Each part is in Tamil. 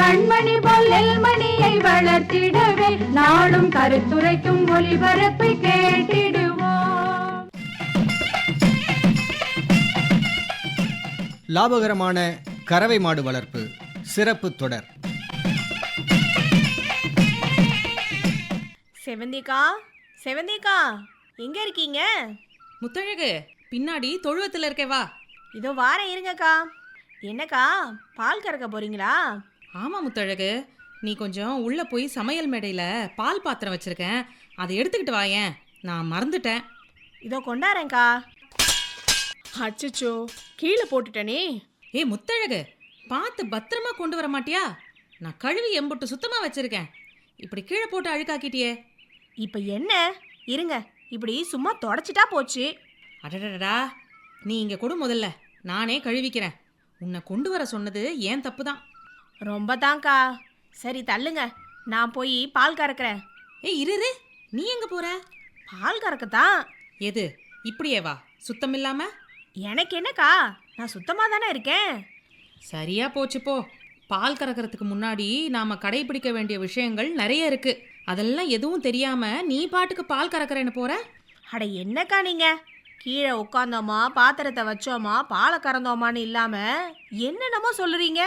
கண்மணி பொல்லல் மணியை வளர்த்திடவே நாடும் கருத்துரைக்கும் ஒளிபரப்பை கேட்டிடுவோம். லாபகரமான கறவை மாடு வளர்ப்பு சிறப்பு தொடர். செவந்திக்கா செவந்திக்கா எங்க இருக்கீங்க? முத்தழகு பின்னாடி தொழுவத்தில் இருக்கே வா. இதோ வாரேன் இருங்கக்கா. என்னக்கா பால் கறக்க போறீங்களா? ஆமா முத்தழகு. நீ கொஞ்சம் உள்ள போய் சமையல் மேடையில் பால் பாத்திரம் வச்சிருக்கேன். அதை எடுத்துக்கிட்டு வாயேன் நான் மறந்துட்டேன். இதோ கொண்டாரேன்க்கா அச்சச்சோ கீழே போட்டுட்டனே. ஏய் முத்தழகு பார்த்து பத்திரமா கொண்டு வர மாட்டியா? நான் கழுவி எம்புட்டு சுத்தமா வச்சிருக்கேன். இப்படி கீழே போட்டு அழுக்காக்கிட்டியே. இப்போ என்ன? இருங்க இப்படி சும்மா தொடச்சிட்டா போச்சு. அடடடா நீ இங்க கொடு முதல்ல. நானே கழுவிக்கிறேன். உன்னை கொண்டு வர சொன்னது ஏன் தப்பு தான் ரொம்ப தான்க்கா சரி தள்ளுங்க. நான் போய் பால் கறக்கிறேன். ஏய் இரு இரு. நீ எங்க போற? பால் கறக்கத்தான். எது? இப்படியே வா. சுத்தம் இல்லாம எனக்கு என்னக்கா? நான் சுத்தமாக தானே இருக்கேன். சரியா போச்சு போ. பால் கறக்கறதுக்கு முன்னாடி நாம கடைபிடிக்க வேண்டிய விஷயங்கள் நிறைய இருக்கு. அதெல்லாம் எதுவும் தெரியாம நீ பாட்டுக்கு பால் கறக்கறேன்னு போற? அட என்னக்கா நீங்க? கீழே உட்காந்தோமா பாத்திரத்தை வச்சோமா பாலை கறந்தோமான்னு இல்லாம என்னென்னமோ சொல்லுறீங்க.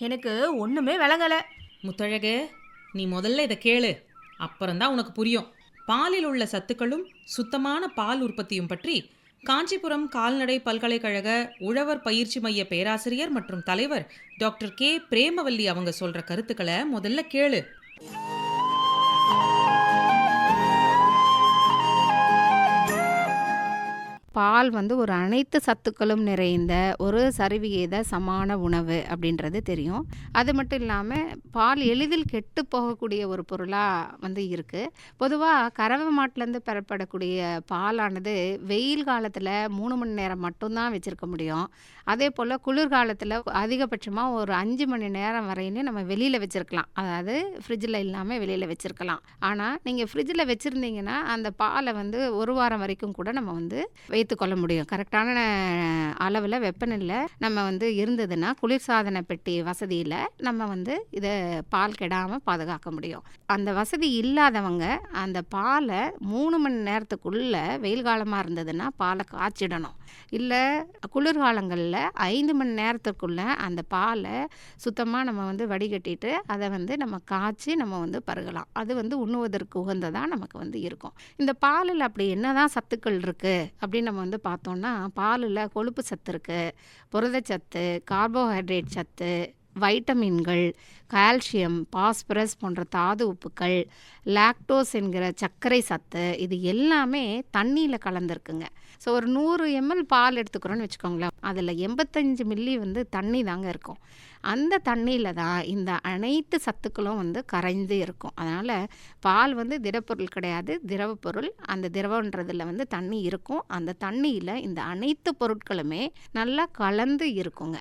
எனக்கு ஒன்றுமே விளங்கலை. முத்தழகு நீ முதல்ல இதை கேளு. அப்புறம்தான் உனக்கு புரியும். பாலில் உள்ள சத்துக்களும் சுத்தமான பால் உற்பத்தியும் பற்றி காஞ்சிபுரம் கால்நடை பல்கலைக்கழக உழவர் பயிற்சி மைய பேராசிரியர் மற்றும் தலைவர் டாக்டர் கே. பிரேமவல்லி அவங்க சொல்ற கருத்துக்களை முதல்ல கேளு. பால் வந்து ஒரு அனைத்து சத்துக்களும் நிறைந்த ஒரு சரிவிகித சமான உணவு அப்படின்றது தெரியும். அது மட்டும் இல்லாமல் பால் எளிதில் கெட்டு போகக்கூடிய ஒரு பொருளாக வந்து இருக்குது பொதுவாக கறவை மாட்டிலேருந்து பெறப்படக்கூடிய பாலானது வெயில் காலத்தில் மூணு மணி நேரம் மட்டும்தான் வச்சுருக்க முடியும். அதே போல் குளிர்காலத்தில் அதிகபட்சமாக ஒரு அஞ்சு மணி நேரம் வரையிலும் நம்ம வெளியில் வச்சுருக்கலாம். அதாவது ஃப்ரிட்ஜில் இல்லாமல் வெளியில் வச்சுருக்கலாம். ஆனால் நீங்கள் ஃப்ரிட்ஜில் வச்சுருந்தீங்கன்னா அந்த பாலை வந்து ஒரு வாரம் வரைக்கும் கூட நம்ம வந்து வைத்துக்கொள்ள முடியும். கரெக்டான அளவில் வெப்பநிலை நம்ம வந்து இருந்ததுன்னா குளிர்சாதன பெட்டி வசதியில் நம்ம வந்து இதை பால் கெடாமல் பாதுகாக்க முடியும். அந்த வசதி இல்லாதவங்க அந்த பாலை மூணு மணி நேரத்துக்குள்ளே வெயில் காலமாக இருந்ததுன்னா பாலை காய்ச்சிடணும். இல்லை குளிர்காலங்களில் ஐந்து மணி நேரத்துக்குள்ளே அந்த பாலை சுத்தமாக நம்ம வந்து வடிகட்டிட்டு அதை வந்து நம்ம காய்ச்சி நம்ம வந்து பருகலாம். அது வந்து உண்ணுவதற்கு உகந்ததாக நமக்கு வந்து இருக்கும். இந்த பாலில் அப்படி என்னதான் சத்துக்கள் இருக்குது அப்படின்னு நம்ம வந்து பார்த்தோம்னா பாலில் கொழுப்பு சத்து இருக்குது புரதச்சத்து கார்போஹைட்ரேட் சத்து வைட்டமின்கள் கால்சியம் பாஸ்பரஸ் போன்ற தாது உப்புக்கள் லாக்டோஸ் என்கிற சர்க்கரை சத்து இது எல்லாமே தண்ணியில் கலந்துருக்குங்க. ஸோ ஒரு நூறு எம்எல் பால் எடுத்துக்கிறோன்னு வச்சுக்கோங்களேன். அதில் எண்பத்தஞ்சு மில்லி வந்து தண்ணி தாங்க இருக்கும். அந்த தண்ணியில் தான் இந்த அனைத்து சத்துக்களும் வந்து கரைந்து இருக்கும். அதனால் பால் வந்து திடப்பொருள் கிடையாது. திரவப்பொருள் அந்த திரவன்றதில் வந்து தண்ணி இருக்கும். அந்த தண்ணியில் இந்த அனைத்து பொருட்களுமே நல்லா கலந்து இருக்குங்க.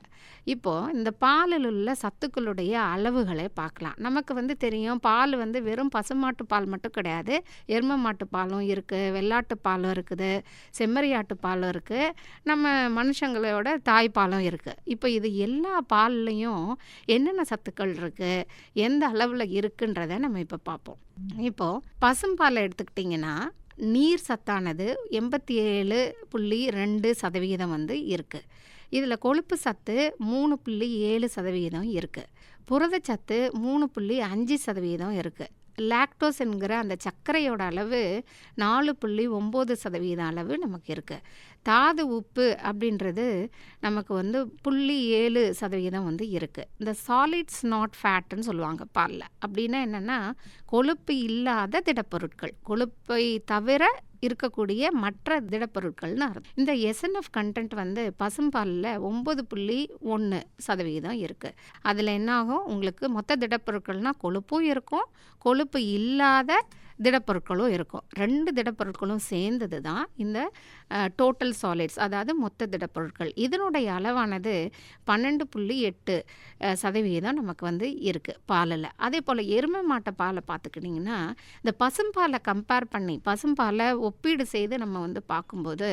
இப்போது இந்த பாலில் உள்ள சத்துக்களுடைய அளவுகளை பார்க்கலாம். நமக்கு வந்து தெரியும் பால் வந்து வெறும் பசுமாட்டு பால் மட்டும் கிடையாது. எரும மாட்டு பாலும் இருக்குது வெள்ளாட்டு பாலும் இருக்குது செம்மறி செம்மறியாட்டு பாலும் இருக்குது நம்ம மனுஷங்களோட தாய்ப்பாலும் இருக்குது இப்போ இது எல்லா பால்லையும் என்னென்ன சத்துக்கள் இருக்குது எந்த அளவில் இருக்குன்றதை நம்ம இப்போ பார்ப்போம். இப்போது பசும்பாலை எடுத்துக்கிட்டிங்கன்னா நீர் சத்தானது எண்பத்தி ஏழு புள்ளி ரெண்டு சதவிகிதம் வந்து இருக்குது இதில் கொழுப்பு சத்து மூணு புள்ளி ஏழு சதவிகிதம் இருக்குது புரதச்சத்து மூணு புள்ளி அஞ்சு சதவிகிதம் இருக்குது லாக்டோஸ் என்கிற அந்த சர்க்கரையோட அளவு நாலு புள்ளி ஒம்பது சதவீதம் அளவு நமக்கு இருக்குது தாது உப்பு அப்படின்றது நமக்கு வந்து புள்ளி ஏழு சதவீதம் வந்து இருக்குது இந்த சாலிட்ஸ் நாட் ஃபேட்டுன்னு சொல்லுவாங்க பாலில். அப்படின்னா என்னென்னா கொழுப்பு இல்லாத திடப்பொருட்கள். கொழுப்பை தவிர இருக்கக்கூடிய மற்ற திடப்பொருட்கள்னு அர்த்தம். இந்த எஸ்என்எஃப் கண்டென்ட் வந்து பசும்பாலில் ஒம்பது புள்ளி ஒன்று சதவிகிதம் இருக்குது அதில் என்னாகும்? உங்களுக்கு மொத்த திடப்பொருட்கள்னால் கொழுப்பும் இருக்கும். கொழுப்பு இல்லாத திடப்பொருட்களும் இருக்கும். ரெண்டு திடப்பொருட்களும் சேர்ந்தது தான் இந்த டோட்டல் சாலிட்ஸ் அதாவது மொத்த திடப்பொருட்கள். இதனுடைய அளவானது பன்னெண்டு புள்ளி எட்டு சதவீதம் நமக்கு வந்து இருக்குது பாலில். அதே போல் எருமை மாட்டை பாலை பார்த்துக்கிட்டிங்கன்னா இந்த பசும்பாலை கம்பேர் பண்ணி பசும்பாலை ஒப்பீடு செய்து நம்ம வந்து பார்க்கும்போது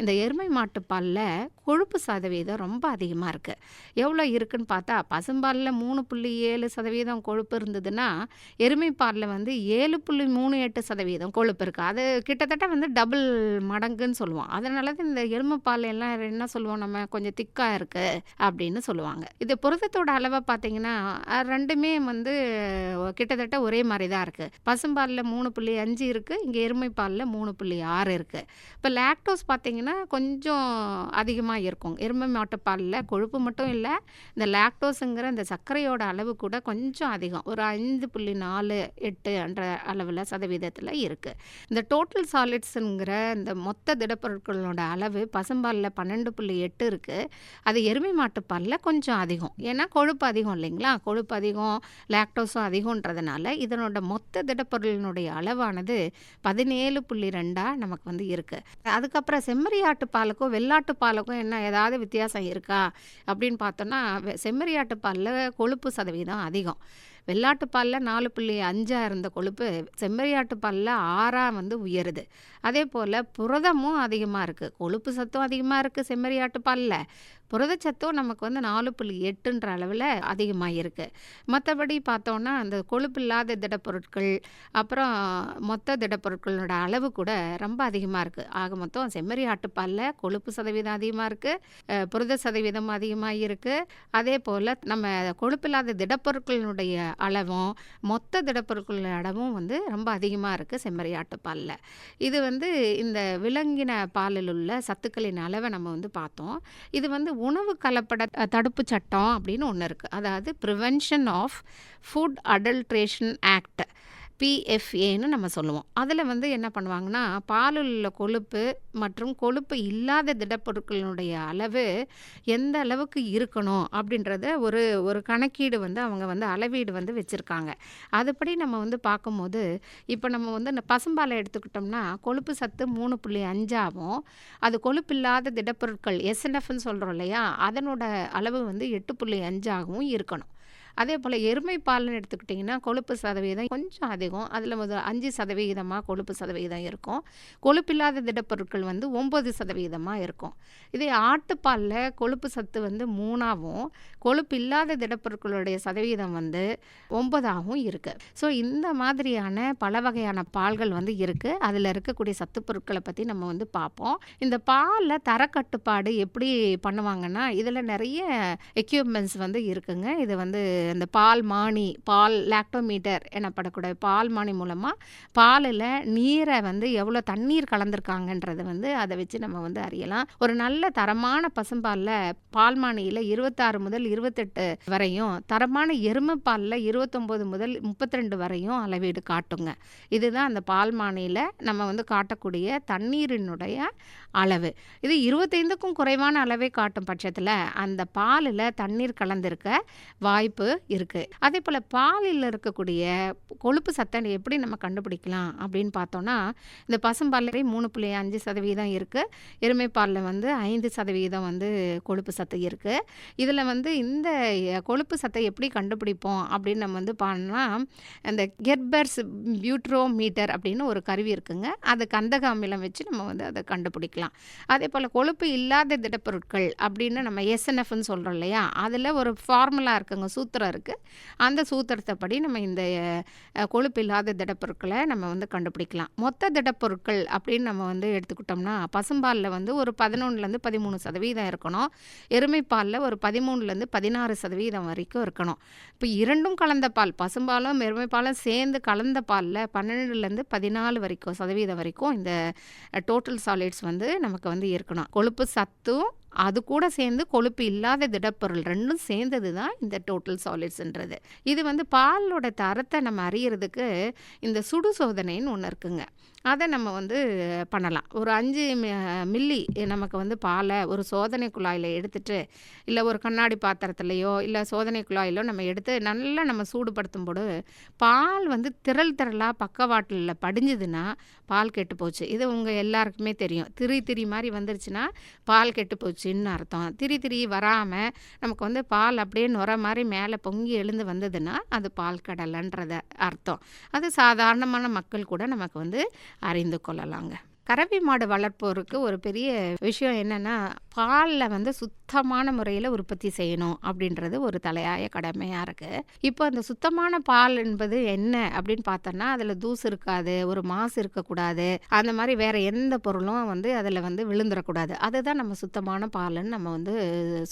இந்த எருமை மாட்டு பாலில் கொழுப்பு சதவீதம் ரொம்ப அதிகமாக இருக்குது எவ்வளோ இருக்குன்னு பார்த்தா பசும்பாலில் மூணு புள்ளி ஏழு சதவீதம் கொழுப்பு இருந்ததுன்னா எருமை பாலில் வந்து ஏழு புள்ளி மூணு மூணு எட்டு சதவீதம் கொழுப்பு இருக்குது அது கிட்டத்தட்ட வந்து டபுள் மடங்குன்னு சொல்லுவோம். அதனால தான் இந்த எலும்பு பால் எல்லாம் என்ன சொல்லுவோம் நம்ம? கொஞ்சம் திக்காக இருக்குது அப்படின்னு சொல்லுவாங்க. இது புரதத்தோட அளவை பார்த்தீங்கன்னா ரெண்டுமே வந்து கிட்டத்தட்ட ஒரே மாதிரி தான் இருக்குது பசும்பாலில் மூணு புள்ளி அஞ்சு இருக்குது இங்கே எருமை பாலில் மூணு புள்ளி ஆறு இருக்குது இப்போ லாக்டோஸ் பார்த்தீங்கன்னா கொஞ்சம் அதிகமாக இருக்கும். எருமை மாட்டுப்பாலில் கொழுப்பு மட்டும் இல்லை இந்த லாக்டோஸுங்கிற இந்த சர்க்கரையோட அளவு கூட கொஞ்சம் அதிகம். ஒரு ஐந்து புள்ளி நாலு எட்டுன்ற அளவில் சதவீதத்தில் இருக்குது இந்த டோட்டல் சாலிட்ஸுங்கிற இந்த மொத்த திடப்பொருட்களோட அளவு பசும்பாலில் பன்னெண்டு புள்ளி எட்டு இருக்குது அது எருமை மாட்டுப்பாலில் கொஞ்சம் அதிகம். ஏன்னா கொழுப்பு அதிகம் இல்லைங்களா? கொழுப்பு அதிகம் லாக்டோஸும் அதிகன்றதுனால இதனோட மொத்த திடப்பொருளினுடைய அளவானது பதினேழு புள்ளி ரெண்டாக நமக்கு வந்து இருக்குது அதுக்கப்புறம் செம்மறியாட்டு பாலுக்கும் வெள்ளாட்டு பாலுக்கும் என்ன ஏதாவது வித்தியாசம் இருக்கா? அப்படின்னு பார்த்தோன்னா வெ- செம்மறியாட்டு பாலில் கொழுப்பு சதவீதம் அதிகம். வெள்ளாட்டு பாலில் நாலு புள்ளி அஞ்சாக இருந்த கொழுப்பு செம்மறியாட்டு பாலில் ஆறாக வந்து உயருது. அதே போல் புரதமும் அதிகமாக இருக்குது கொழுப்பு சத்தும் அதிகமாக இருக்குது செம்மறியாட்டு பாலில். புரதச்சத்தும் நமக்கு வந்து நாலு புள்ளி எட்டுன்ற அளவில் அதிகமாக இருக்குது மற்றபடி பார்த்தோன்னா அந்த கொழுப்பு இல்லாத திடப்பொருட்கள் அப்புறம் மொத்த திடப்பொருட்களோட அளவு கூட ரொம்ப அதிகமாக இருக்குது ஆக மொத்தம் செம்மறி ஆட்டுப்பாலில் கொழுப்பு சதவீதம் அதிகமாக இருக்குது புரத சதவீதம் அதிகமாக இருக்குது அதே போல் நம்ம கொழுப்பில்லாத திடப்பொருட்களினுடைய அளவும் மொத்த திடப்பொருட்களோட அளவும் வந்து ரொம்ப அதிகமாக இருக்குது செம்மறி ஆட்டுப்பாலில். இது வந்து இந்த விலங்கின பாலில் உள்ள சத்துக்களின் அளவை நம்ம வந்து பார்த்தோம். இது வந்து உணவு கலப்பட தடுப்பு சட்டம் அப்படின்னு ஒன்று இருக்குது அதாவது prevention of food adulteration act பிஎஃப்ஏன்னு நம்ம சொல்லுவோம். அதில் வந்து என்ன பண்ணுவாங்கன்னா பாலில் உள்ள கொழுப்பு மற்றும் கொழுப்பு இல்லாத திடப்பொருட்களினுடைய அளவு எந்த அளவுக்கு இருக்கணும் அப்படின்றத ஒரு ஒரு கணக்கீடு வந்து அவங்க வந்து அளவீடு வந்து வச்சுருக்காங்க. அதுபடி நம்ம வந்து பார்க்கும்போது இப்போ நம்ம வந்து இந்த பசும்பாலை எடுத்துக்கிட்டோம்னா கொழுப்பு சத்து மூணு புள்ளி அஞ்சாகவும் அது கொழுப்பு இல்லாத திடப்பொருட்கள் எஸ்என்எஃப்னு சொல்கிறோம் இல்லையா? அதனோட அளவு வந்து எட்டு புள்ளி அஞ்சாகவும் இருக்கணும். அதே போல் எருமை பால்னு எடுத்துக்கிட்டிங்கன்னா கொழுப்பு சதவீதம் கொஞ்சம் அதிகம். அதில் முதல் அஞ்சு சதவிகிதமாக கொழுப்பு சதவீதம் இருக்கும். கொழுப்பில்லாத திடப்பொருட்கள் வந்து ஒம்பது சதவீதமாக இருக்கும். இதே ஆட்டுப்பாலில் கொழுப்பு சத்து வந்து மூணாகவும் கொழுப்பு இல்லாத திடப்பொருட்களுடைய சதவீதம் வந்து ஒன்பதாகவும் இருக்குது ஸோ இந்த மாதிரியான பல வகையான பால்கள் வந்து இருக்குது அதில் இருக்கக்கூடிய சத்து பொருட்களை பற்றி நம்ம வந்து பார்ப்போம் இந்த பாலில் தரக்கட்டுப்பாடு எப்படி பண்ணுவாங்கன்னா இதில் நிறைய எக்யூப்மெண்ட்ஸ் வந்து இருக்குங்க. இது வந்து இந்த பால் மானி பால் லாக்டோமீட்டர் எனப்படக்கூடிய பால் மானி மூலமாக பாலில் நீரை வந்து எவ்வளோ தண்ணீர் கலந்துருக்காங்கன்றது வந்து அதை வச்சு நம்ம வந்து அறியலாம். ஒரு நல்ல தரமான பசும்பாலில் பால் மானியில் இருபத்தாறு முதல் இருபத்தெட்டு வரையும் தரமான எருமை பாலில் இருபத்தொம்போது முதல் முப்பத்தி ரெண்டு வரையும் அளவீடு காட்டுங்க. இதுதான் அந்த பால் மானியில் நம்ம வந்து காட்டக்கூடிய தண்ணீரினுடைய அளவு. இது இருபத்தைந்துக்கும் குறைவான அளவை காட்டும் பட்சத்தில் அந்த பாலில் தண்ணீர் கலந்திருக்க வாய்ப்பு இருக்குது அதே போல் பாலில் இருக்கக்கூடிய கொழுப்பு சத்தை எப்படி நம்ம கண்டுபிடிக்கலாம் அப்படின்னு பார்த்தோன்னா இந்த பசும்பாலே மூணு புள்ளி அஞ்சு சதவீதம் இருக்குது எருமைப்பாலில் வந்து ஐந்து சதவீதம் வந்து கொழுப்பு சத்து இருக்குது இதில் வந்து இந்த கொழுப்பு சத்தை எப்படி கண்டுபிடிப்போம் அப்படின்னு நம்ம வந்து பண்ணா அந்த கெர்பர்ஸ் பியூட்ரோமீட்டர் அப்படின்னு ஒரு கருவி இருக்குங்க. அது கந்தக அமிலம் வச்சு நம்ம வந்து அதை கண்டுபிடிக்கலாம். அதே போல் கொழுப்பு இல்லாத திடப்பொருட்கள் அப்படின்னு நம்ம எஸ்என்எஃப்னு சொல்கிறோம் இல்லையா? அதில் ஒரு ஃபார்முலா இருக்குங்க சூத்திரம் இருக்குது அந்த சூத்திரத்தை படி நம்ம இந்த கொழுப்பு இல்லாத திடப்பொருட்களை நம்ம வந்து கண்டுபிடிக்கலாம். மொத்த திடப்பொருட்கள் அப்படின்னு நம்ம வந்து எடுத்துக்கிட்டோம்னா பசும்பாலில் வந்து ஒரு பதினொன்றுலேருந்து பதிமூணு சதவீதம் இருக்கணும். எருமைப்பாலில் ஒரு பதிமூணுலேருந்து பதினாறு சதவீதம் வரைக்கும் இருக்கணும். இப்போ இரண்டும் கலந்த பால் பசும்பாலும் எருமைப்பாலும் சேர்ந்து கலந்த பாலில் பன்னெண்டுலேருந்து பதினாலு வரைக்கும் சதவீதம் வரைக்கும் இந்த டோட்டல் சாலிட்ஸ் வந்து நமக்கு வந்து இருக்கணும். கொழுப்பு சத்தும் அது கூட சேர்ந்து கொழுப்பு இல்லாத திடப்பொருள் ரெண்டும் சேர்ந்தது தான் இந்த டோட்டல் சாலிட்ஸ்ன்றது இது வந்து பாலோட தரத்தை நம்ம அறியறதுக்கு இந்த சுடு சோதனைன்னு ஒன்று இருக்குங்க. அதை நம்ம வந்து பண்ணலாம். ஒரு அஞ்சு மி- மில்லி நமக்கு வந்து பாலை ஒரு சோதனை குழாயில் எடுத்துட்டு இல்லை ஒரு கண்ணாடி பாத்திரத்துலையோ இல்லை சோதனை குழாயிலோ நம்ம எடுத்து நல்லா நம்ம சூடுபடுத்தும் போது பால் வந்து திரள் திரளாக பக்கவாட்டில் படிஞ்சுதுன்னா பால் கெட்டு போச்சு. இது உங்கள் எல்லாருக்குமே தெரியும். திரி திரி மாதிரி வந்துருச்சுன்னா பால் கெட்டு போச்சுன்னு அர்த்தம். திரி திரி வராமல் நமக்கு வந்து பால் அப்படியே நுர மாதிரி மேலே பொங்கி எழுந்து வந்ததுன்னா அது பால் கடலைன்றத அர்த்தம். அது சாதாரணமான மக்கள் கூட நமக்கு வந்து அறிந்து கொள்ளலாங்க. கறவை மாடு வளர்ப்போருக்கு ஒரு பெரிய விஷயம் என்னன்னா பாலில் வந்து சுத்தமான முறையில் உற்பத்தி செய்யணும் அப்படின்றது ஒரு தலையாய கடமையாக இருக்குது இப்போ அந்த சுத்தமான பால் என்பது என்ன அப்படின்னு பார்த்தோன்னா அதில் தூசு இருக்காது ஒரு மாசு இருக்கக்கூடாது அந்த மாதிரி வேறு எந்த பொருளும் வந்து அதில் வந்து விழுந்துடக்கூடாது அதுதான் நம்ம சுத்தமான பால்னு நம்ம வந்து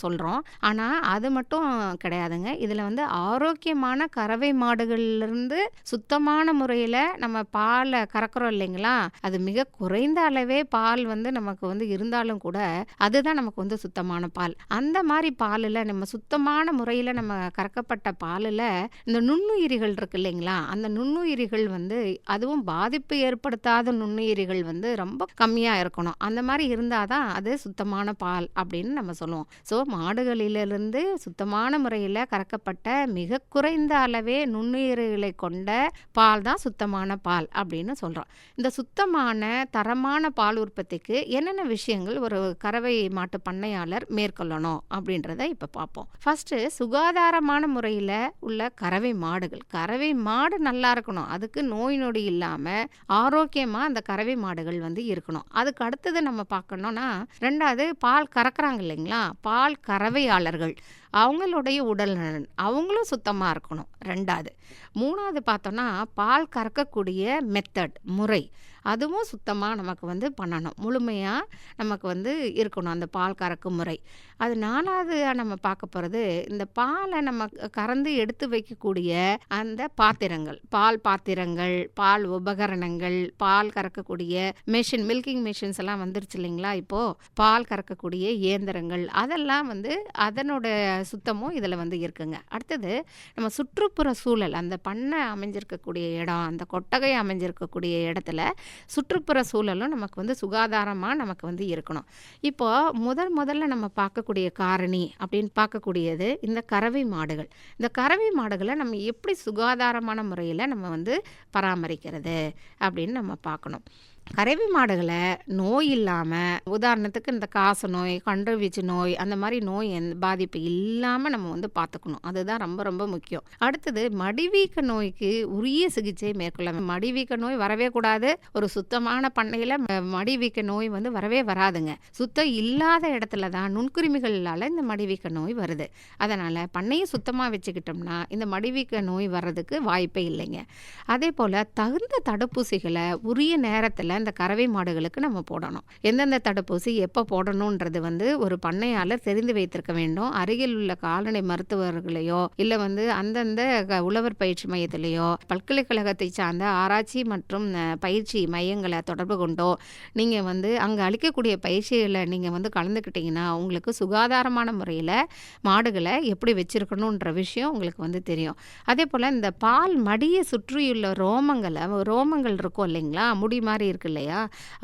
சொல்கிறோம் ஆனால் அது மட்டும் கிடையாதுங்க. இதில் வந்து ஆரோக்கியமான கறவை மாடுகள்லேருந்து சுத்தமான முறையில் நம்ம பாலை கறக்குறோம் இல்லைங்களா? அது மிக குறைந்த அளவே பால் வந்து நமக்கு வந்து இருந்தாலும் கூட அதுதான் நமக்கு வந்து சுத்தமான பால். அந்த மாதிரி பாலில் நம்ம சுத்தமான முறையில் நம்ம கறக்கப்பட்ட பாலில் இந்த நுண்ணுயிரிகள் இருக்கு இல்லைங்களா? அந்த நுண்ணுயிரிகள் வந்து அதுவும் பாதிப்பு ஏற்படுத்தாத நுண்ணுயிரிகள் வந்து ரொம்ப கம்மியாக இருக்கணும். அந்த மாதிரி இருந்தால் தான் அது சுத்தமான பால் அப்படின்னு நம்ம சொல்லுவோம். ஸோ மாடுகளிலிருந்து சுத்தமான முறையில் கறக்கப்பட்ட மிக குறைந்த அளவே நுண்ணுயிரிகளை கொண்ட பால் தான் சுத்தமான பால் அப்படின்னு சொல்கிறோம் இந்த சுத்தமான தரமான பால் உற்பத்திக்கு என்னென்ன விஷயங்கள் ஒரு கறவை மாட்டு பண்ணையாளர் மேற்கொள்ளணும் அப்படின்றத இப்போ பார்ப்போம் ஃபஸ்ட்டு சுகாதாரமான முறையில் உள்ள கறவை மாடுகள். கறவை மாடு நல்லா இருக்கணும். அதுக்கு நோய் நொடி இல்லாமல் ஆரோக்கியமாக அந்த கறவை மாடுகள் வந்து இருக்கணும். அதுக்கு அடுத்தது நம்ம பார்க்கணும்னா ரெண்டாவது பால் கறக்குறாங்க இல்லைங்களா? பால் கறவையாளர்கள். அவங்களுடைய உடல் நலன். அவங்களும் சுத்தமாக இருக்கணும். ரெண்டாவது. மூணாவது பார்த்தோன்னா பால் கறக்கக்கூடிய மெத்தட் முறை. அதுவும் சுத்தமாக நமக்கு வந்து பண்ணணும். முழுமையாக நமக்கு வந்து இருக்கணும் அந்த பால் கறக்கும் முறை அது நாலாவது நம்ம பார்க்க போகிறது இந்த பாலை நம்ம கறந்து எடுத்து வைக்கக்கூடிய அந்த பாத்திரங்கள். பால் பாத்திரங்கள் பால் உபகரணங்கள் பால் கறக்கக்கூடிய மெஷின் மில்கிங் மிஷின்ஸ் எல்லாம் வந்துருச்சு இல்லைங்களா? இப்போது பால் கறக்கக்கூடிய இயந்திரங்கள் அதெல்லாம் வந்து அதனோட சுத்தமும் இதில் வந்து இருக்குங்க. அடுத்தது நம்ம சுற்றுப்புற சூழல் அந்த பண்ணை அமைஞ்சிருக்கக்கூடிய இடம் அந்த கொட்டகை அமைஞ்சிருக்கக்கூடிய இடத்துல சுற்றுப்புற சூழலும் நமக்கு வந்து சுகாதாரமாக நமக்கு வந்து இருக்கணும். இப்போ முதல் முதல்ல நம்ம பார்க்கக்கூடிய காரணி அப்படின்னு பார்க்கக்கூடியது இந்த கறவை மாடுகள். இந்த கறவை மாடுகளை நம்ம எப்படி சுகாதாரமான முறையில் நம்ம வந்து பராமரிக்கிறது அப்படின்னு நம்ம பார்க்கணும். கறவை மாடுகளை நோய் இல்லாமல் உதாரணத்துக்கு இந்த காச நோய் கன்றுவீச்சு நோய் அந்த மாதிரி நோய் எந்த பாதிப்பு இல்லாமல் நம்ம வந்து பார்த்துக்கணும். அதுதான் ரொம்ப ரொம்ப முக்கியம். அடுத்தது மடிவீக்க நோய்க்கு உரிய சிகிச்சை மேற்கொள்ள மடிவீக்க நோய் வரவே கூடாது. ஒரு சுத்தமான பண்ணையில் மடிவீக்க நோய் வந்து வரவே வராதுங்க. சுத்தம் இல்லாத இடத்துல தான் நுண்கிருமிகளால் இந்த மடிவீக்க நோய் வருது. அதனால் பண்ணையை சுத்தமாக வச்சுக்கிட்டோம்னா இந்த மடிவீக்க நோய் வர்றதுக்கு வாய்ப்பே இல்லைங்க. அதே போல் தகுந்த தடுப்பூசிகளை உரிய நேரத்தில் இந்த கறவை மாடுகளுக்கு நம்ம போடணும். எந்தெந்த தடுப்பூசி எப்போ போடணுன்றது வந்து ஒரு பண்ணையாளர் தெரிந்து வைத்திருக்க வேண்டும். அருகில் உள்ள கால்நடை மருத்துவர்களையோ இல்லை வந்து அந்தந்த க- உழவர் பயிற்சி மையத்திலேயோ பல்கலைக்கழகத்தை சார்ந்த ஆராய்ச்சி மற்றும் பயிற்சி மையங்களை தொடர்பு கொண்டோ நீங்கள் வந்து அங்கே அளிக்கக்கூடிய பயிற்சிகளை நீங்கள் வந்து கலந்துக்கிட்டிங்கன்னா உங்களுக்கு சுகாதாரமான முறையில் மாடுகளை எப்படி வச்சுருக்கணுன்ற விஷயம் உங்களுக்கு வந்து தெரியும். அதே போல் இந்த பால் மடியை சுற்றியுள்ள ரோமங்களை ரோமங்கள் இருக்கும் இல்லைங்களா? முடி மாதிரி இருக்கு இருக்கு இல்லையா?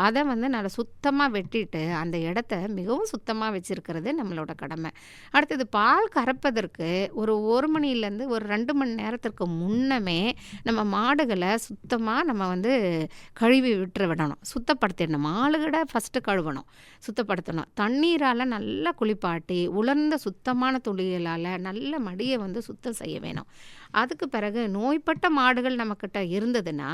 அதை வந்து நல்லா சுத்தமாக வெட்டிட்டு அந்த இடத்த மிகவும் சுத்தமாக வச்சுருக்கிறது நம்மளோட கடமை. அடுத்தது பால் கறப்பதற்கு ஒரு ஒரு மணிலேருந்து ஒரு ரெண்டு மணி நேரத்திற்கு முன்னமே நம்ம மாடுகளை சுத்தமாக நம்ம வந்து கழுவி விட்டுற விடணும். சுத்தப்படுத்திடணும். மாடுகளை ஃபஸ்ட்டு கழுவணும். சுத்தப்படுத்தணும். தண்ணீரால் நல்லா குளிப்பாட்டி உலர்ந்த சுத்தமான துளிகளால் நல்ல மடியை வந்து சுத்தம் செய்ய வேணும். அதுக்கு பிறகு நோய்பட்ட மாடுகள் நம்மக்கிட்ட இருந்ததுன்னா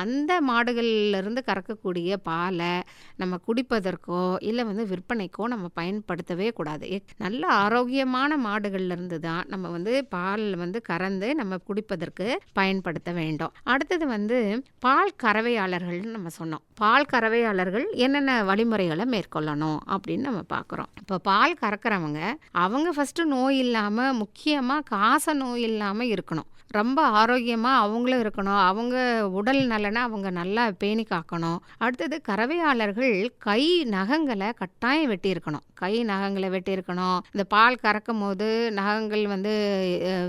அந்த மாடுகள்லேருந்து கறக்கக்கூடிய பாலை நம்ம குடிப்பதற்கோ இல்லை வந்து விற்பனைக்கோ நம்ம பயன்படுத்தவே கூடாது. நல்ல ஆரோக்கியமான மாடுகள்ல இருந்து தான் நம்ம வந்து பால் வந்து கறந்து நம்ம குடிப்பதற்கு பயன்படுத்த வேண்டும். அடுத்தது வந்து பால் கறவையாளர்கள்னு நம்ம சொன்னோம். பால் கறவையாளர்கள் என்னென்ன வழிமுறைகளை மேற்கொள்ளணும் அப்படின்னு நம்ம பார்க்குறோம் இப்போ பால் கறக்கிறவங்க அவங்க ஃபஸ்ட்டு நோய் இல்லாமல் முக்கியமாக காச நோய் இல்லாமல் இருக்கும் ரொம்ப ஆரோக்கியமாக அவங்களும் இருக்கணும். அவங்க உடல் நலனை அவங்க நல்லா பேணி காக்கணும். அடுத்தது கறவையாளர்கள் கை நகங்களை கட்டாயம் வெட்டியிருக்கணும். கை நகங்களை வெட்டியிருக்கணும். இந்த பால் கறக்கும் போது நகங்கள் வந்து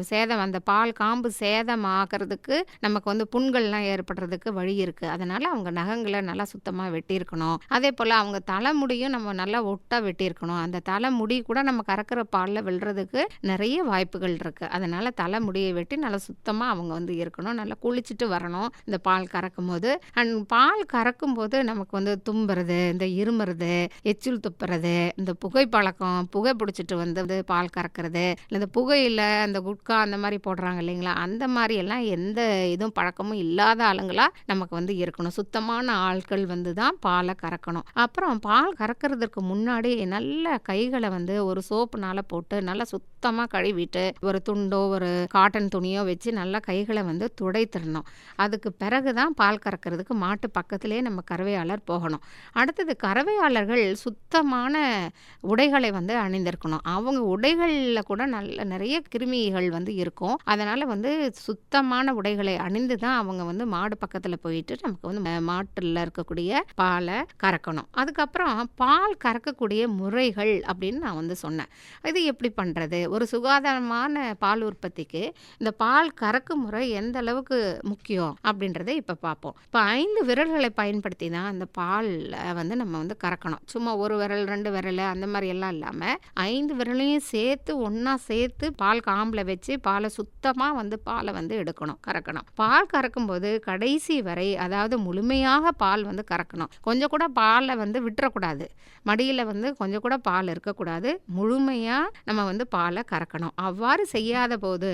சேதம் அந்த பால் காம்பு சேதம் ஆகிறதுக்கு நமக்கு வந்து புண்கள்லாம் ஏற்படுறதுக்கு வழி இருக்குது அதனால் அவங்க நகங்களை நல்லா சுத்தமாக வெட்டியிருக்கணும். அதே போல் அவங்க தலைமுடியும் நம்ம நல்லா ஒட்டாக வெட்டியிருக்கணும். அந்த தலைமுடி கூட நம்ம கறக்கிற பாலில் விழுறதுக்கு நிறைய வாய்ப்புகள் இருக்குது அதனால் தலைமுடியை வெட்டி நல்லா சுத்தமாக அவங்க வந்து இருக்கணும். நல்லா குளிச்சுட்டு வரணும். இந்த பால் கறக்கும் போது அண்ட் பால் கறக்கும் போது நமக்கு வந்து தும்புறது இந்த இருமுறது எச்சில் துப்புறது இந்த புகை பழக்கம் புகை பிடிச்சிட்டு வந்து வந்து பால் கறக்கிறது இல்லை இந்த புகையில் அந்த குட்கா அந்த மாதிரி போடுறாங்க இல்லைங்களா? அந்த மாதிரி எல்லாம் எந்த இதுவும் பழக்கமும் இல்லாத ஆளுங்களாக நமக்கு வந்து இருக்கணும். சுத்தமான ஆட்கள் வந்து தான் பாலை கறக்கணும். அப்புறம் பால் கறக்கிறதுக்கு முன்னாடி நல்ல கைகளை வந்து ஒரு சோப்புனால போட்டு நல்லா சுத்தமாக கழுவிட்டு ஒரு துண்டோ ஒரு காட்டன் துணியோ வச்சு வச்சு நல்லா கைகளை வந்து துடைத்திடணும். அதுக்கு பிறகு தான் பால் கறக்கிறதுக்கு மாட்டு பக்கத்திலே நம்ம கறவையாளர் போகணும். அடுத்தது கறவையாளர்கள் சுத்தமான உடைகளை வந்து அணிந்திருக்கணும். அவங்க உடைகளில் கூட நல்ல நிறைய கிருமிகள் வந்து இருக்கும். அதனால் வந்து சுத்தமான உடைகளை அணிந்து தான் அவங்க வந்து மாடு பக்கத்தில் போயிட்டு நமக்கு வந்து ம- இருக்கக்கூடிய பாலை கறக்கணும். அதுக்கப்புறம் பால் கறக்கக்கூடிய முறைகள் அப்படின்னு நான் வந்து சொன்னேன். இது எப்படி பண்ணுறது ஒரு சுகாதாரமான பால் உற்பத்திக்கு இந்த பால் கறக்கும் முறை எந்த அளவுக்கு முக்கியம் அப்படின்றத இப்போ பார்ப்போம் இப்போ ஐந்து விரல்களை பயன்படுத்தி தான் அந்த பாலில் வந்து நம்ம வந்து கறக்கணும். சும்மா ஒரு விரல் ரெண்டு விரல் அந்த மாதிரி எல்லாம் இல்லாமல் ஐந்து விரலையும் சேர்த்து ஒன்றா சேர்த்து பால் காம்பில் வச்சு பாலை சுத்தமாக வந்து பாலை வந்து எடுக்கணும் கறக்கணும். பால் கறக்கும்போது கடைசி வரை அதாவது முழுமையாக பால் வந்து கறக்கணும். கொஞ்சம் கூட பாலை வந்து விட்டுறக்கூடாது. மடியில் வந்து கொஞ்சம் கூட பால் இருக்கக்கூடாது. முழுமையாக நம்ம வந்து பாலை கறக்கணும். அவ்வாறு செய்யாத போது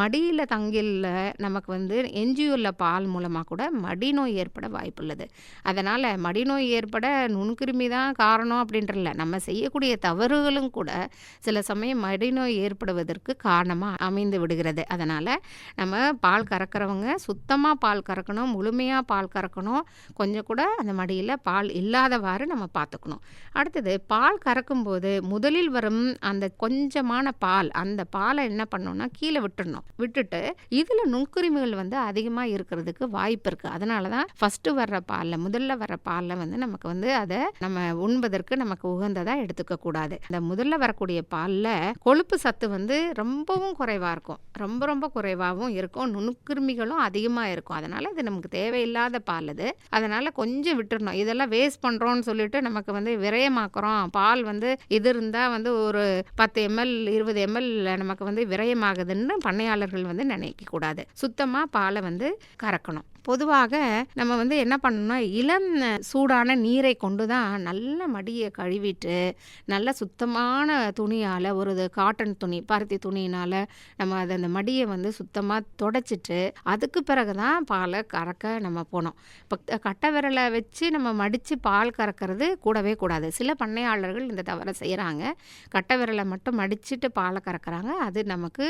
மடியில் தங்கில்ல நமக்கு வந்து எஞ்சியுள்ள பால் மூலமாக கூட மடிநோய் ஏற்பட வாய்ப்புள்ளது. அதனால் மடிநோய் ஏற்பட நுண்கிருமி தான் காரணம் அப்படின்றல நம்ம செய்யக்கூடிய தவறுகளும் கூட சில சமயம் மடிநோய் ஏற்படுவதற்கு காரணமாக அமைந்து விடுகிறது. அதனால் நம்ம பால் கறக்கிறவங்க சுத்தமாக பால் கறக்கணும் முழுமையாக பால் கறக்கணும். கொஞ்சம் கூட அந்த மடியில் பால் இல்லாதவாறு நம்ம பார்த்துக்கணும். அடுத்தது பால் கறக்கும்போது முதலில் வரும் அந்த கொஞ்சமான பால் அந்த பாலை என்ன பண்ணணும்னா கீழே விட்டுடணும் விட்டுட்டு இதில் நுண்கிருமிகள் வந்து அதிகமாக இருக்கிறதுக்கு வாய்ப்பு இருக்குது அதனால தான் ஃபஸ்ட்டு வர்ற பாலில் முதல்ல வர பாலில் வந்து நமக்கு வந்து அதை நம்ம உண்பதற்கு நமக்கு உகந்ததாக எடுத்துக்க கூடாது. அந்த முதல்ல வரக்கூடிய பாலில் கொழுப்பு சத்து வந்து ரொம்பவும் குறைவாக இருக்கும். ரொம்ப ரொம்ப குறைவாகவும் இருக்கும். நுண்கிருமிகளும் அதிகமாக இருக்கும். அதனால் இது நமக்கு தேவையில்லாத பால் அது. அதனால் கொஞ்சம் விட்டுறணும். இதெல்லாம் வேஸ்ட் பண்ணுறோன்னு சொல்லிட்டு நமக்கு வந்து விரயமாக்குறோம் பால் வந்து இது இருந்தால் வந்து ஒரு பத்து எம்எல் இருபது எம்எல் நமக்கு வந்து விரயமாகுதுன்னு பண்ணையாளர்கள் வந்து நினைக்கக்கூடாது. சுத்தமாக பாலை வந்து கறக்கணும். பொதுவாக நம்ம வந்து என்ன பண்ணணும்னா இளம் சூடான நீரை கொண்டு தான் நல்ல மடியை கழுவிட்டு நல்ல சுத்தமான துணியால் ஒரு இது காட்டன் துணி பருத்தி துணியினால் நம்ம அதை அந்த மடியை வந்து சுத்தமாக தொடச்சிட்டு அதுக்கு பிறகு தான் பாலை கறக்க நம்ம போனோம் இப்போ கட்டை விரலை வச்சு நம்ம மடித்து பால் கறக்கிறது கூடவே கூடாது. சில பண்ணையாளர்கள் இந்த தவறை செய்கிறாங்க கட்டை விரலை மட்டும் மடிச்சிட்டு பாலை கறக்கிறாங்க. அது நமக்கு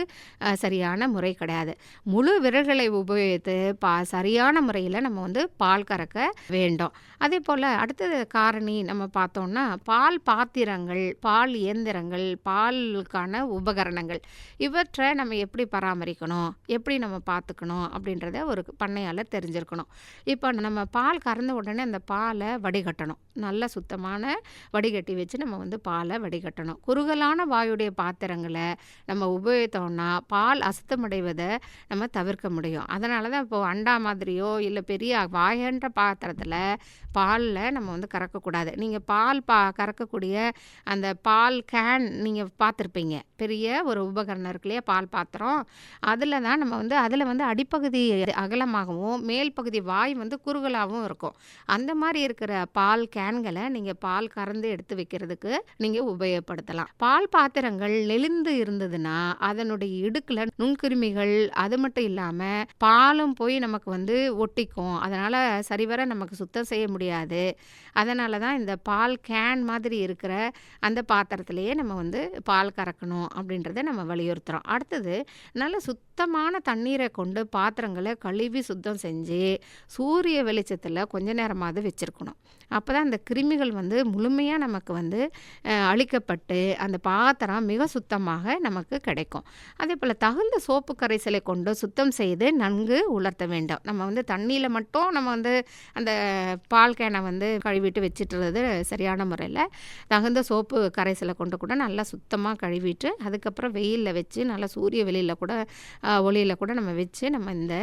சரியான முறை கிடையாது. முழு விரல்களை உபயோகித்து பா சரியாக சரியான முறையில் நம்ம வந்து பால் கறக்க வேண்டும். அதே போல் அடுத்தது காரணி நம்ம பார்த்தோம்னா பால் பாத்திரங்கள் பால் இயந்திரங்கள் பாலுக்கான உபகரணங்கள் இவற்றை நம்ம எப்படி பராமரிக்கணும் எப்படி நம்ம பார்த்துக்கணும் அப்படின்றத ஒரு பண்ணையால் தெரிஞ்சிருக்கணும். இப்போ நம்ம பால் கறந்த உடனே அந்த பாலை வடிகட்டணும். நல்ல சுத்தமான வடிகட்டி வச்சு நம்ம வந்து பாலை வடிகட்டணும். குறுகலான வாயுடைய பாத்திரங்களை நம்ம உபயோகித்தோம்னா பால் அசுத்தமடைவதை நம்ம தவிர்க்க முடியும். அதனால தான் இப்போது அண்டா மாதிரி பாத்திரத்துலேயோ இல்லை பெரிய வாயன்ற பாத்திரத்தில் பாலில் நம்ம வந்து கறக்கக்கூடாது. நீங்கள் பால் பா கறக்கக்கூடிய அந்த பால் கேன் நீங்கள் பார்த்துருப்பீங்க பெரிய ஒரு உபகரணம் இருக்கு இல்லையா? பால் பாத்திரம். அதில் தான் நம்ம வந்து அதில் வந்து அடிப்பகுதி அகலமாகவும் மேல் பகுதி வாய் வந்து குறுகலாகவும் இருக்கும். அந்த மாதிரி இருக்கிற பால் கேன்களை நீங்கள் பால் கறந்து எடுத்து வைக்கிறதுக்கு நீங்கள் உபயோகப்படுத்தலாம். பால் பாத்திரங்கள் நெளிந்து இருந்ததுன்னா அதனுடைய இடுக்கில் நுண்கிருமிகள் அது மட்டும் இல்லாமல் பாலும் போய் நமக்கு வந்து ஒட்டிக்கும். அதனால் சரிவர நமக்கு சுத்தம் செய்ய முடியாது. அதனால தான் இந்த பால் கேன் மாதிரி இருக்கிற அந்த பாத்திரத்திலேயே நம்ம வந்து பால் கறக்கணும் அப்படின்றத நம்ம வலியுறுத்துகிறோம் அடுத்தது நல்ல சுத்தமான தண்ணீரை கொண்டு பாத்திரங்களை கழுவி சுத்தம் செஞ்சு சூரிய வெளிச்சத்தில் கொஞ்ச நேரமாவது வச்சுருக்கணும். அப்போ தான் அந்த கிருமிகள் வந்து முழுமையாக நமக்கு வந்து அழிக்கப்பட்டு அந்த பாத்திரம் மிக சுத்தமாக நமக்கு கிடைக்கும். அதே போல் தகுந்த சோப்பு கரைசலை கொண்டு சுத்தம் செய்து நன்கு உலர்த்த வேண்டும். நம்ம வந்து தண்ணியில் மட்டும் நம்ம வந்து அந்த பால் கேனை வந்து கழுவிட்டு வச்சுட்டுறது சரியான முறையில். தகுந்த சோப்பு கரைசலை கொண்டு கூட நல்லா சுத்தமாக கழுவிட்டு அதுக்கப்புறம் வெயிலில் வச்சு நல்லா சூரிய வெளியில் கூட ஒளியில் கூட நம்ம வச்சு நம்ம இந்த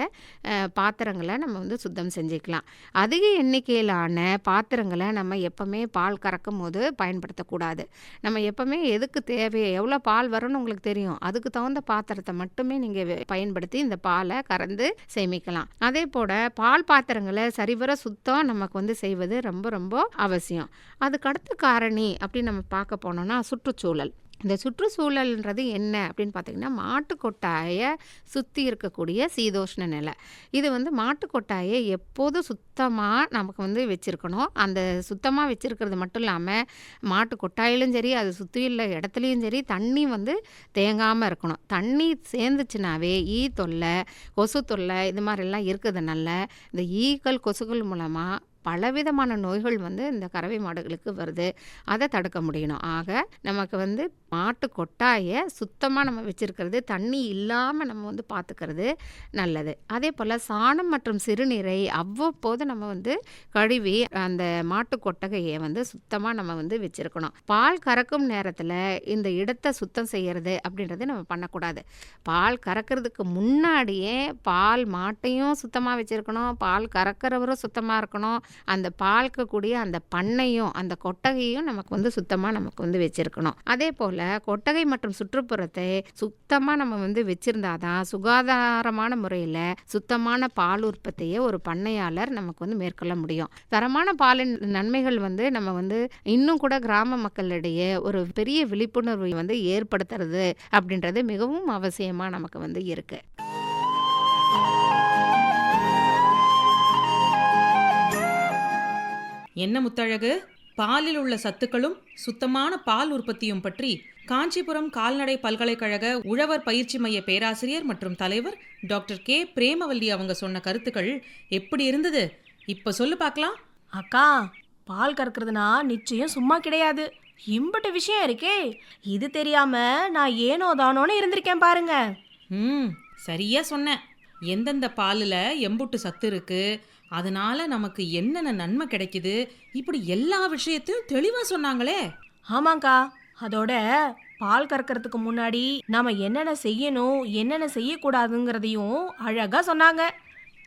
பாத்திரங்களை நம்ம வந்து சுத்தம் செஞ்சுக்கலாம். அதிக எண்ணிக்கையிலான பாத்திர பாத்திரங்களை நம்ம எப்போவுமே பால் கறக்கும் போது பயன்படுத்தக்கூடாது. நம்ம எப்போவுமே எதுக்கு தேவை எவ்வளோ பால் வரும்னு உங்களுக்கு தெரியும். அதுக்கு தகுந்த பாத்திரத்தை மட்டுமே நீங்கள் பயன்படுத்தி இந்த பாலை கறந்து சேமிக்கலாம். அதே போல் பால் பாத்திரங்களை சரிவர சுத்தம் நமக்கு வந்து செய்வது ரொம்ப ரொம்ப அவசியம். அதுக்கு அடுத்த காரணி அப்படின்னு நம்ம பார்க்க போனோம்னா சுற்றுச்சூழல். இந்த சுற்றுச்சூழல்ன்றது என்ன அப்படின்னு பார்த்தீங்கன்னா மாட்டுக்கொட்டாயை சுற்றி இருக்கக்கூடிய சீதோஷ்ண நிலை. இது வந்து மாட்டுக்கொட்டாயை எப்போதும் சுத்தமாக நமக்கு வந்து வச்சுருக்கணும். அந்த சுத்தமாக வச்சுருக்கிறது மட்டும் இல்லாமல் மாட்டு கொட்டாயிலும் சரி அது சுற்றியுள்ள இடத்துலையும் சரி தண்ணி வந்து தேங்காமல் இருக்கணும். தண்ணி சேர்ந்துச்சுனாவே ஈ தொல்லை கொசு தொல்லை இது மாதிரிலாம் இருக்கிறதுனால இந்த ஈக்கள் கொசுக்கள் மூலமாக பலவிதமான நோய்கள் வந்து இந்த கறவை மாடுகளுக்கு வருது. அதை தடுக்க முடியணும். ஆக நமக்கு வந்து மாட்டு கொட்டாயை சுத்தமாக நம்ம வச்சுருக்கிறது தண்ணி இல்லாமல் நம்ம வந்து பார்த்துக்கிறது நல்லது. அதே போல் சாணம் மற்றும் சிறுநீரை அவ்வப்போது நம்ம வந்து கழுவி அந்த மாட்டு கொட்டகையை வந்து சுத்தமாக நம்ம வந்து வச்சுருக்கணும். பால் கறக்கும் நேரத்தில் இந்த இடத்தை சுத்தம் செய்கிறது அப்படின்றது நம்ம பண்ணக்கூடாது. பால் கறக்கிறதுக்கு முன்னாடியே பால் மாட்டையும் சுத்தமாக வச்சுருக்கணும். பால் கறக்கிறவரும் சுத்தமாக இருக்கணும். அந்த பால்க்கக்கூடிய அந்த பண்ணையும் அந்த கொட்டகையும் நமக்கு வந்து சுத்தமாக நமக்கு வந்து வச்சுருக்கணும். அதே போல் கொட்டகை மற்றும் சுற்றுப்புறத்தை சுத்தமாக நம்ம வந்து வச்சுருந்தாதான் சுகாதாரமான முறையில் சுத்தமான பால் உற்பத்தியை ஒரு பண்ணையாளர் நமக்கு வந்து மேற்கொள்ள முடியும். தரமான பாலின் நன்மைகள் வந்து நம்ம வந்து இன்னும் கூட கிராம மக்களிடையே ஒரு பெரிய விழிப்புணர்வை வந்து ஏற்படுத்துறது அப்படின்றது மிகவும் அவசியமாக நமக்கு வந்து இருக்குது என்ன முத்தழகு? பாலில் உள்ள சத்துக்களும் சுத்தமான பால் உற்பத்தியும் பற்றி காஞ்சிபுரம் கால்நடை பல்கலைக்கழக உழவர் பயிற்சி மைய பேராசிரியர் மற்றும் தலைவர் டாக்டர் கே. பிரேமவல்லி அவங்க சொன்ன கருத்துக்கள் எப்படி இருந்தது? இப்ப சொல்லு பார்க்கலாம் அக்கா பால் கறக்கிறதுனா நிச்சயம் சும்மா கிடையாது. இம்பட்டு விஷயம் இருக்கே. இது தெரியாம நான் ஏனோ தானோன்னு இருந்திருக்கேன் பாருங்க. ம் சரியா சொன்ன. எந்தெந்த பாலில் எம்புட்டு சத்து இருக்கு? அதனால நமக்கு என்னென்ன நன்மை கிடைக்குது? இப்படி எல்லா விஷயத்தையும் தெளிவா சொன்னாங்களே. ஆமாங்க்கா அதோட பால் கறக்கிறதுக்கு முன்னாடி நாம என்னென்ன செய்யணும் என்னென்ன செய்யக்கூடாதுங்கிறதையும் அழகா சொன்னாங்க.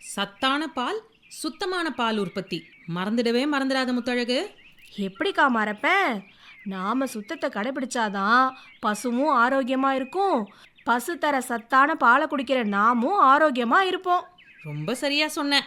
சத்தான பால் சுத்தமான பால் உற்பத்தி. மறந்துடவே மறந்துடாத முத்தழகு. எப்படிக்கா மறப்பேன்? நாம சுத்தத்தை கடைபிடிச்சாதான் பசுவும் ஆரோக்கியமா இருக்கும். பசு தர சத்தான பாலை குடிக்கிற நாமும் ஆரோக்கியமா இருப்போம். ரொம்ப சரியா சொன்ன.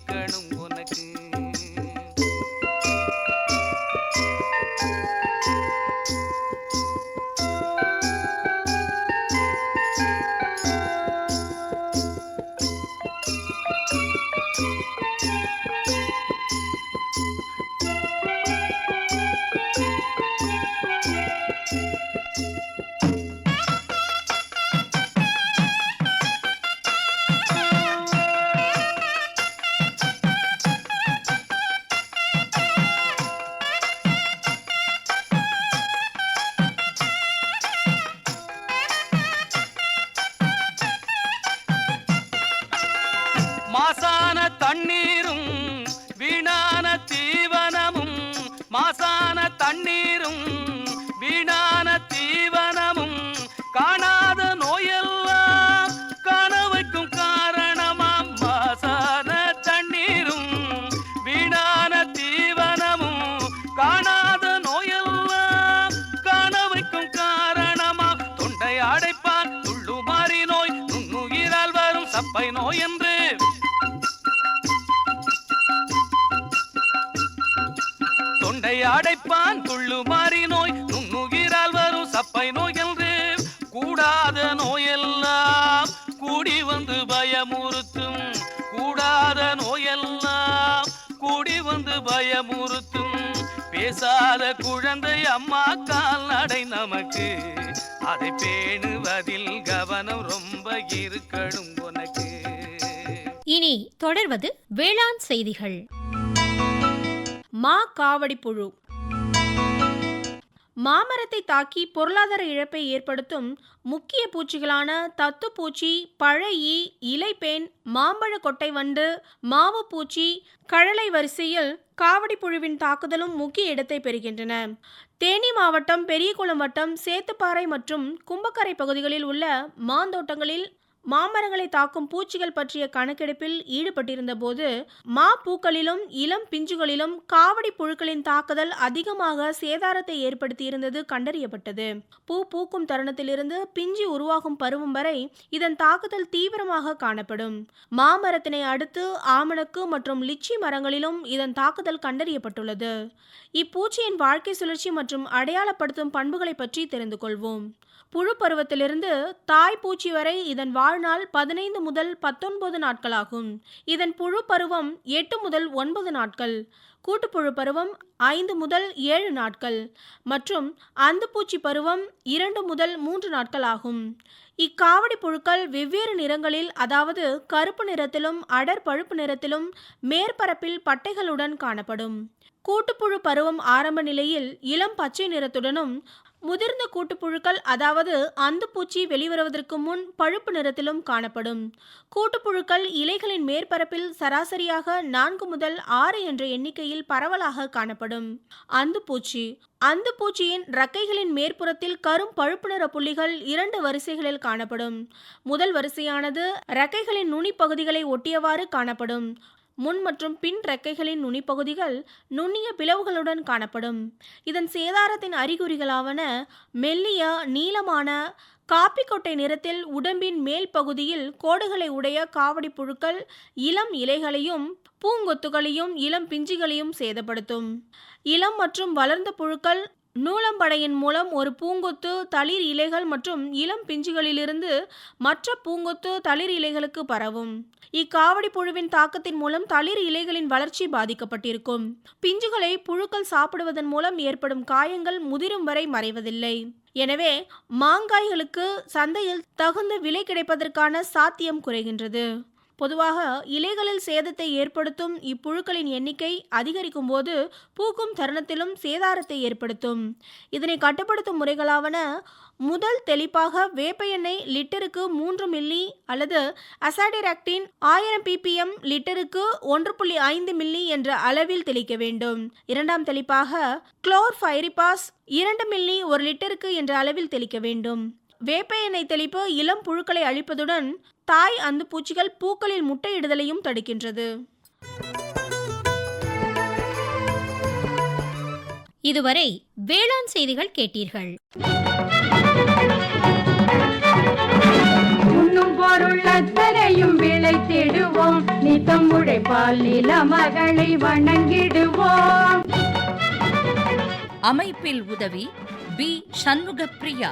பயமுறுத்தும் பேசாத குழந்தை அம்மா கால்நடை நமக்கு. அதை பேணுவதில் கவனம் ரொம்ப இருக்கணும் உனக்கு. இனி தொடர்வது வேளாண் செய்திகள். மா காவடி புழு. மாமரத்தை தாக்கி பொருளாதார இழப்பை ஏற்படுத்தும் முக்கிய பூச்சிகளான தத்துப்பூச்சி பழையி இலைப்பேன் மாம்பழ கொட்டை வண்டு மாவு பூச்சி கழலை வரிசையில் காவடி புழுவின் தாக்குதலும் முக்கிய இடத்தை பெறுகின்றன. தேனி மாவட்டம் பெரியகுளம் வட்டம் சேத்துப்பாறை மற்றும் கும்பக்கரை பகுதிகளில் உள்ள மாந்தோட்டங்களில் மாமரங்களை தாக்கும் பூச்சிகள் பற்றிய கணக்கெடுப்பில் ஈடுபட்டிருந்த போது மா பூக்களிலும் இளம் பிஞ்சுகளிலும் காவடி புழுக்களின் தாக்குதல் அதிகமாக சேதாரத்தை ஏற்படுத்தியிருந்தது கண்டறியப்பட்டது. பூ பூக்கும் தருணத்திலிருந்து பிஞ்சு உருவாகும் பருவம் வரை இதன் தாக்குதல் தீவிரமாக காணப்படும். மாமரத்தினை அடுத்து ஆமணக்கு மற்றும் லிச்சி மரங்களிலும் இதன் தாக்குதல் கண்டறியப்பட்டுள்ளது. இப்பூச்சியின் வாழ்க்கை சுழற்சி மற்றும் அடையாளப்படுத்தும் பண்புகளை பற்றி தெரிந்து கொள்வோம் புழு பருவத்திலிருந்து தாய் பூச்சி வரை இதன் வாழ்நாள் பதினைந்து முதல் பத்தொன்பது நாட்களாகும். இதன் புழு பருவம் எட்டு முதல் ஒன்பது நாட்கள். கூட்டுப்புழு பருவம் ஐந்து முதல் ஏழு நாட்கள் மற்றும் அந்துப்பூச்சி பருவம் இரண்டு முதல் மூன்று நாட்கள் ஆகும் இக்காவடி புழுக்கள் வெவ்வேறு நிறங்களில் அதாவது கருப்பு நிறத்திலும் அடர் பழுப்பு நிறத்திலும் மேற்பரப்பில் பட்டைகளுடன் காணப்படும். கூட்டுப்புழு பருவம் ஆரம்ப நிலையில் இளம் பச்சை நிறத்துடனும் முதிர்ந்த கூட்டுப்புழுக்கள் அதாவது அந்துப்பூச்சி வெளிவருவதற்கு முன் பழுப்பு நிறத்திலும் காணப்படும். கூட்டுப்புழுக்கள் இலைகளின் மேற்பரப்பில் சராசரியாக நான்கு முதல் ஆறு என்ற எண்ணிக்கையில் பரவலாக காணப்படும். அந்துப்பூச்சி. அந்துப்பூச்சியின் ரக்கைகளின் மேற்புறத்தில் கரும் பழுப்பு நிற புள்ளிகள் இரண்டு வரிசைகளில் காணப்படும். முதல் வரிசையானது ரக்கைகளின் நுனி பகுதிகளை ஒட்டியவாறு காணப்படும். முன் மற்றும் பின் ரெக்கைகளின் நுனிப்பகுதிகள் நுண்ணிய பிளவுகளுடன் காணப்படும். இதன் சேதாரத்தின் அறிகுறிகளாவன மெல்லிய நீளமான காப்பி கொட்டை நிறத்தில் உடம்பின் மேல் பகுதியில் கோடுகளை உடைய காவடி புழுக்கள் இளம் இலைகளையும் பூங்கொத்துகளையும் இளம் பிஞ்சுகளையும் சேதப்படுத்தும். இளம் மற்றும் வளர்ந்த புழுக்கள் நூலம்படையின் மூலம் ஒரு பூங்கொத்து தளிர் இலைகள் மற்றும் இளம் பிஞ்சுகளிலிருந்து மற்ற பூங்கொத்து தளிர் இலைகளுக்கு பரவும். இக்காவடி புழுவின் தாக்கத்தின் மூலம் தளிர் இலைகளின் வளர்ச்சி பாதிக்கப்பட்டிருக்கும். பிஞ்சுகளை புழுக்கள் சாப்பிடுவதன் மூலம் ஏற்படும் காயங்கள் முதிரும் வரை மறைவதில்லை. எனவே மாங்காய்களுக்கு சந்தையில் தகுந்த விலை கிடைப்பதற்கான சாத்தியம் குறைகின்றது. பொதுவாக இலைகளில் சேதத்தை ஏற்படுத்தும் இப்புழுக்களின் எண்ணிக்கை அதிகரிக்கும் போது பூக்கும் தருணத்திலும் சேதாரத்தை ஏற்படுத்தும். இதனை கட்டுப்படுத்தும் முறைகளாவன முதல் தெளிப்பாக வேப்ப எண்ணெய் லிட்டருக்கு மூன்று மில்லி அல்லது அசாடிராக்டின் ஆயிரம் பிபிஎம் லிட்டருக்கு ஒன்று புள்ளி ஐந்து மில்லி என்ற அளவில் தெளிக்க வேண்டும். இரண்டாம் தெளிப்பாக குளோர்ஃபைரிபாஸ் இரண்டு மில்லி ஒரு லிட்டருக்கு என்ற அளவில் தெளிக்க வேண்டும். வேப்ப எண்ணெய் தெளிப்பு இளம் புழுக்களை அழிப்பதுடன் தாய் அந்து பூச்சிகள் பூக்களில் முட்டையிடுதலையும் தடுக்கின்றது. இதுவரை வேளாண் செய்திகள் கேட்டீர்கள். உண்ணும் பொருள் அத்தனையும் விளைத்திடுவோம் நித்தம் உழைப்பால் நில மகளை வணங்கிடுவோம். அமைப்பில் உதவி பி. சண்முகப்பிரியா.